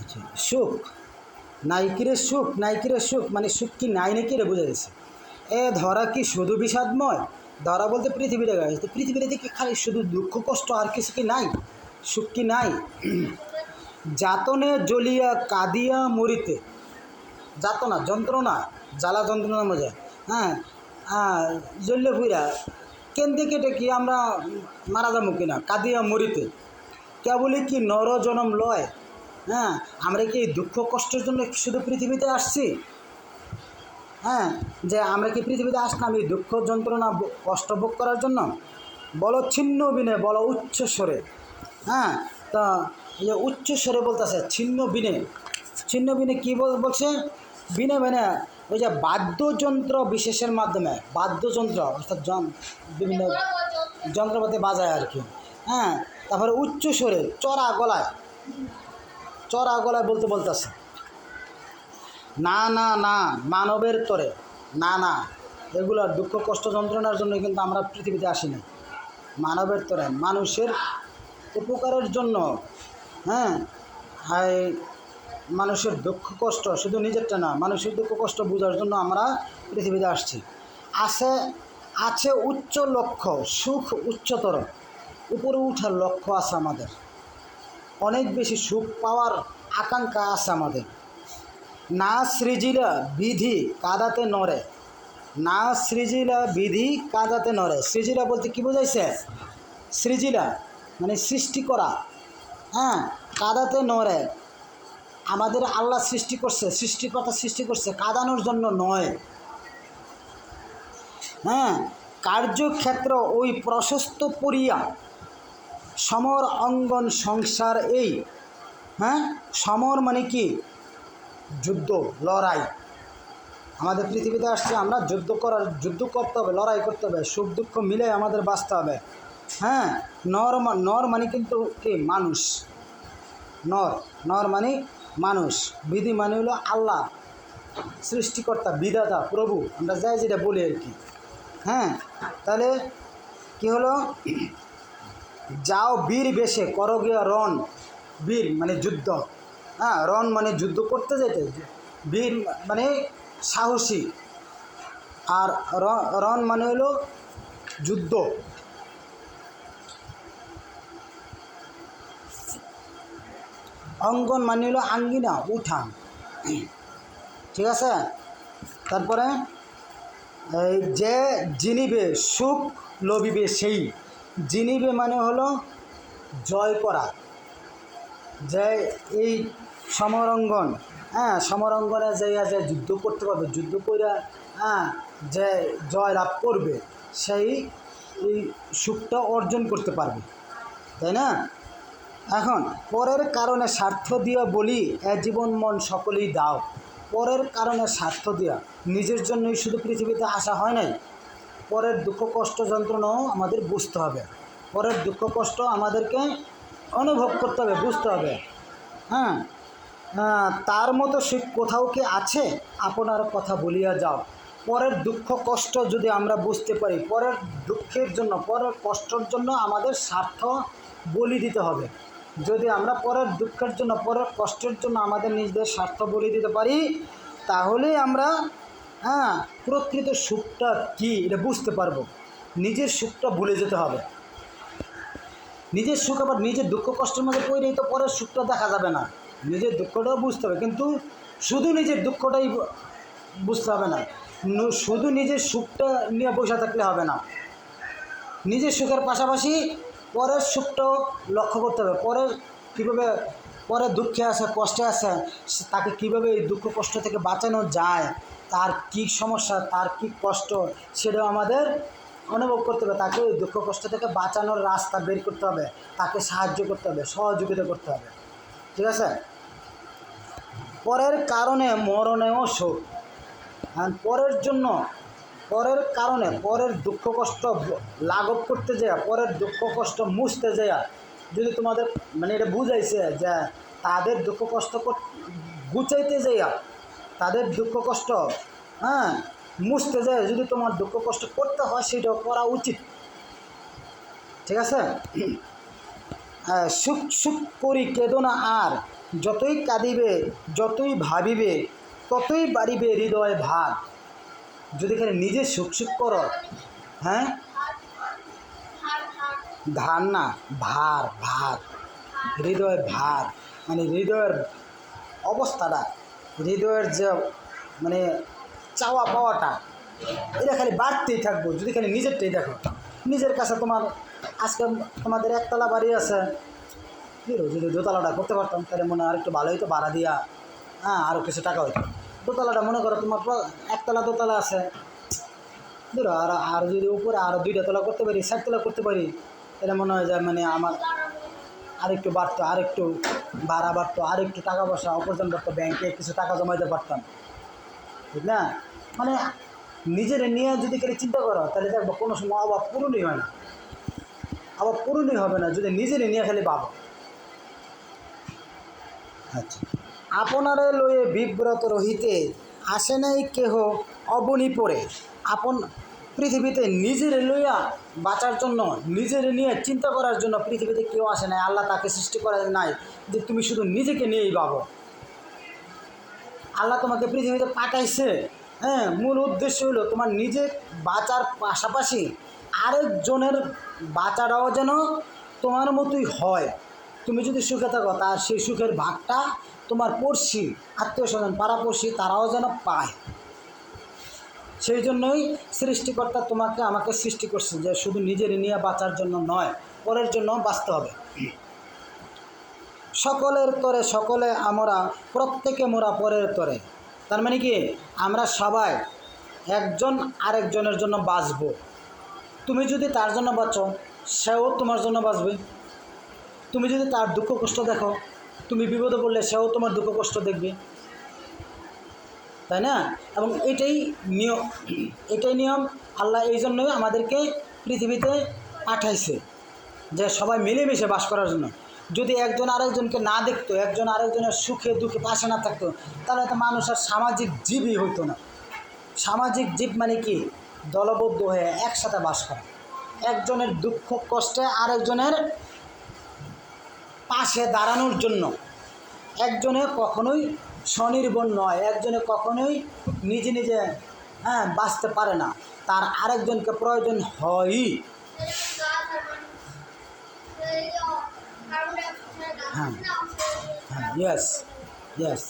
আচ্ছা, সুখ। নাইকিরে সুখ নাইকিরে সুখ মানে সুখ কি নাই নাকি রে বোঝা গেছে এ ধরা কি শুধু বিষাদময়? ধরা বলতে পৃথিবীটা গাছ তো পৃথিবীটা কি খালি শুধু দুঃখ কষ্ট আর কিছু কি নাই? সুখ কি নাই? যাতনে জ্বলিয়া কাঁদিয়া মরিতে। যাতনা যন্ত্রণা জ্বালা যন্ত্রণা মজা। হ্যাঁ হ্যাঁ জ্বললে ফুইরা কেন্দ্রে কেটে কি আমরা মারা যাব কিনা? কাঁদিয়া মরিতে। কেবলই কি নর জনম লয় হ্যাঁ আমরা কি এই দুঃখ কষ্টের জন্য শুধু পৃথিবীতে আসছি হ্যাঁ যে আমরা কি পৃথিবীতে আসলাম এই দুঃখ যন্ত্রণা কষ্ট ভোগ করার জন্য বলো ছিন্ন বিনে বলো উচ্চ স্বরে হ্যাঁ তা এই যে উচ্চ স্বরে বলতেছে ছিন্ন বিনে ছিন্ন বিনে কী বল বলছে বিনে মানে ওই যে বাদ্যযন্ত্র বিশেষের মাধ্যমে বাদ্যযন্ত্র অর্থাৎ বিভিন্ন যন্ত্রপাতি বাজায় আর কি হ্যাঁ তারপরে উচ্চ স্বরে, চড়া গলায় চড়া গলায় বলতে বলতেছে। না না না, মানবের তরে, না না, এগুলো দুঃখ, কষ্ট, যন্ত্রণার জন্য কিন্তু আমরা পৃথিবীতে আসি না মানবের তরে, মানুষের উপকারের জন্য হ্যাঁ হাই মানুষের দুঃখ, কষ্ট শুধু নিজেরটা না, মানুষের দুঃখ, কষ্ট বোঝার জন্য আমরা পৃথিবীতে আসছি। আছে আছে উচ্চ লক্ষ্য, সুখ উচ্চতর। উপরে উঠার লক্ষ্য আছে আমাদের। অনেক বেশি সুখ পাওয়ার আকাঙ্ক্ষা আছে আমাদের। না সৃজিলা বিধি কাদাতে নড়ে। না সৃজিলা বিধি কাদাতে নড়ে। সৃজিলা বলতে কি বোঝাইছে? সৃজিলা মানে সৃষ্টি করা। হ্যাঁ কাদাতে নড়ে। আমাদের আল্লাহ সৃষ্টি করছে, সৃষ্টিকর্তা সৃষ্টি করছে, কাদানোর জন্য নয়। হ্যাঁ কার্যক্ষেত্র ওই প্রশস্ত পরিয়া সমর অঙ্গন সংসার এই হ্যাঁ? সমর মানে কি? যুদ্ধ, লড়াই। আমাদের পৃথিবীতে আসছে আমরা যুদ্ধ করার, যুদ্ধ করতে হবে, লড়াই করতে হবে। সুখ দুঃখ মিলে আমাদের বাঁচতে হবে। হ্যাঁ? নর নর মানে কিন্তু কি? মানুষ। নর নর মানে মানুষ। বিধি মানে হলো আল্লাহ, সৃষ্টিকর্তা, বিধাতা, প্রভু। আমরা যাই যেটা বলি আর কি। হ্যাঁ? তাহলে কি হলো? যাও বীর বেশে, করো গিয়া রণ। বীর মানে যুদ্ধ। হ্যাঁ রণ মানে যুদ্ধ করতে যেতে বীর মানে সাহসী। আর রণ মানে হলো যুদ্ধ। অঙ্গন মানে হলো আঙ্গিনা, উঠান। ঠিক আছে? তারপরে যে জিনিবে, সুখ লবিবে সেই। জিনিবে মানে হলো জয় করা যে এই সমরঙ্গন হ্যাঁ সমরঙ্গনে যাইয়া যে যুদ্ধ করতে পারবে, যুদ্ধ করে হ্যাঁ যে জয় লাভ করবে, সেই এই সুখটা অর্জন করতে পারবে। তাই না? এখন, পরের কারণে স্বার্থ দিয়া বলি, এ জীবন মন সকলেই দাও। পরের কারণে স্বার্থ দিয়া, নিজের জন্যই শুধু পৃথিবীতে আসা হয় নাই পরের দুঃখ, কষ্ট, যন্ত্রণাও আমাদের বুঝতে হবে। পরের দুঃখ, কষ্ট আমাদেরকে অনুভব করতে হবে, বুঝতে হবে। হ্যাঁ? তার মতো সে কোথাও কি আছে? আপনার কথা বলিয়া যাও। পরের দুঃখ, কষ্ট যদি আমরা বুঝতে পারি, পরের দুঃখের জন্য, পরের কষ্টর জন্য আমাদের স্বার্থ বলি দিতে হবে। যদি আমরা পরের দুঃখের জন্য, পরের কষ্টের জন্য আমাদের নিজেদের স্বার্থ বলি দিতে পারি, তাহলেই আমরা হ্যাঁ প্রকৃত সুখটা কি, এটা বুঝতে পারব। নিজের সুখটা ভুলে যেতে হবে। নিজের সুখ আবার নিজের দুঃখ কষ্টের মধ্যে পড়লেই তো পরের সুখটা দেখা যাবে না। নিজের দুঃখটাও বুঝতে হবে, কিন্তু শুধু নিজের দুঃখটাই বুঝতে হবে না। শুধু নিজের সুখটা নিয়ে বসে থাকলে হবে না। নিজের সুখের পাশাপাশি পরের সুখটাও লক্ষ্য করতে হবে। পরের কীভাবে পরে দুঃখে আছে কষ্টে আছে সে- তাকে কীভাবে এই দুঃখ কষ্ট থেকে বাঁচানো যায়? তার কী সমস্যা, তার কী কষ্ট, সেটাও আমাদের অনুভব করতে হবে। তাকে ওই দুঃখ কষ্ট থেকে বাঁচানোর রাস্তা বের করতে হবে। তাকে সাহায্য করতে হবে, সহযোগিতা করতে হবে। ঠিক আছে? পরের কারণে মরণেও শোক। পরের জন্য, পরের কারণে, পরের দুঃখ কষ্ট লাঘব করতে যায় পরের দুঃখ কষ্ট মুছতে যায় যদি তোমাদের মানে এটা বুঝাইছে যে তাদের দুঃখ কষ্ট গুছাইতে যাইয়া তাদের দুঃখ কষ্ট হ্যাঁ? মুছতে যায় যদি তোমার দুঃখ কষ্ট করতে হয় সেটাও করা উচিত। ঠিক আছে? আহ, সুখ সুখ করি কেঁদো না আর। যতই কাঁদিবে যতই ভাবিবে ততই বাড়িবে হৃদয় ভার। যদি খালি নিজে সুখ সুখ করো হ্যাঁ? ধার না ভার ভার। হৃদয় ভার মানে হৃদয়ের অবস্থাটা হৃদয়ের যে মানে চাওয়া পাওয়াটা, এটা খালি বাড়তেই থাকব, যদি খালি নিজেরটাই দেখো। নিজের কাছে তোমার, আজকে তোমাদের একতলা বাড়ি আছে। যদি দোতলাটা করতে পারতাম, তাহলে মনে হয় আরেকটু ভালোই তো ভাড়া দিয়া হ্যাঁ আরও কিছু টাকা হইতো। দোতলাটা মনে করো তোমার একতলা দোতলা আছে। ধরো আর আর যদি উপরে আরও দুইটা তলা করতে পারি ষাট তলা করতে পারি, তাহলে মনে হয় যে মানে আমার আরেকটু বাড়তো, আরেকটু ভাড়া বাড়তো, আরেকটু টাকা পয়সা উপার্জন করতো ব্যাংকে কিছু টাকা জমাইতে পারতাম। ঠিক না মানে নিজের নিয়ে যদি কেউ চিন্তা করো, তাহলে দেখব কোনো সময় অভাব পূরণই হয় না। অভাব পূরণই হবে না, যদি নিজের নিয়ে খালি পাবো আচ্ছা। আপনারে লয়ে বিব্রত রহিতে আসে নাই কেহ অবনি পড়ে আপন পৃথিবীতে নিজের লইয়া বাঁচার জন্য, নিজের নিয়ে চিন্তা করার জন্য পৃথিবীতে কেউ আসে নাই, আল্লাহ তাকে সৃষ্টি করে নাই যে তুমি শুধু নিজেকে নিয়েই ভাবো। আল্লাহ তোমাকে পৃথিবীতে পাঠাইছে হ্যাঁ মূল উদ্দেশ্য হলো তোমার নিজে বাঁচার পাশাপাশি আরেকজনের বাঁচাটাও যেন তোমার মতোই হয়। তুমি যদি সুখে থাকো, তার সেই সুখের ভাগটা তোমার পড়শি, আত্মীয় স্বজন, পাড়াপড়শি তারাও যেন পায়। সেই জন্যই সৃষ্টিকর্তা তোমাকে আমাকে সৃষ্টি করছে যে শুধু নিজের নিয়ে বাঁচার জন্য নয়, পরের জন্য বাঁচতে হবে। সকলের তরে সকলে আমরা, প্রত্যেকে মোরা পরের তরে। তার মানে কি? আমরা সবাই একজন আরেকজনের জন্য বাঁচব। তুমি যদি তার জন্য বাঁচো, সেও তোমার জন্য বাঁচবে। তুমি যদি তার দুঃখ কষ্ট দেখো, তুমি বিপদে পড়লে সেও তোমার দুঃখ কষ্ট দেখবে। তাই না? এবং এটাই নিয়ম এটাই নিয়ম আল্লাহ এই জন্যই আমাদেরকে পৃথিবীতে পাঠাইছে যে সবাই মিলেমিশে বাস করার জন্য। যদি একজন আরেকজনকে না দেখতো, একজন আরেকজনের সুখে দুঃখে পাশে না থাকতো, তাহলে তো মানুষ আর সামাজিক জীবই হইতো না। সামাজিক জীব মানে কি? দলবদ্ধ হয়ে একসাথে বাস করা। একজনের দুঃখ, কষ্টে আরেকজনের পাশে দাঁড়ানোর জন্য। একজনে কখনোই স্বনির্ভর নয়, একজনে কখনোই নিজে নিজে হ্যাঁ বাঁচতে পারে না। তার আরেকজনকে প্রয়োজন হয়ই হ্যাঁ হ্যাঁ ইয়েস ইয়েস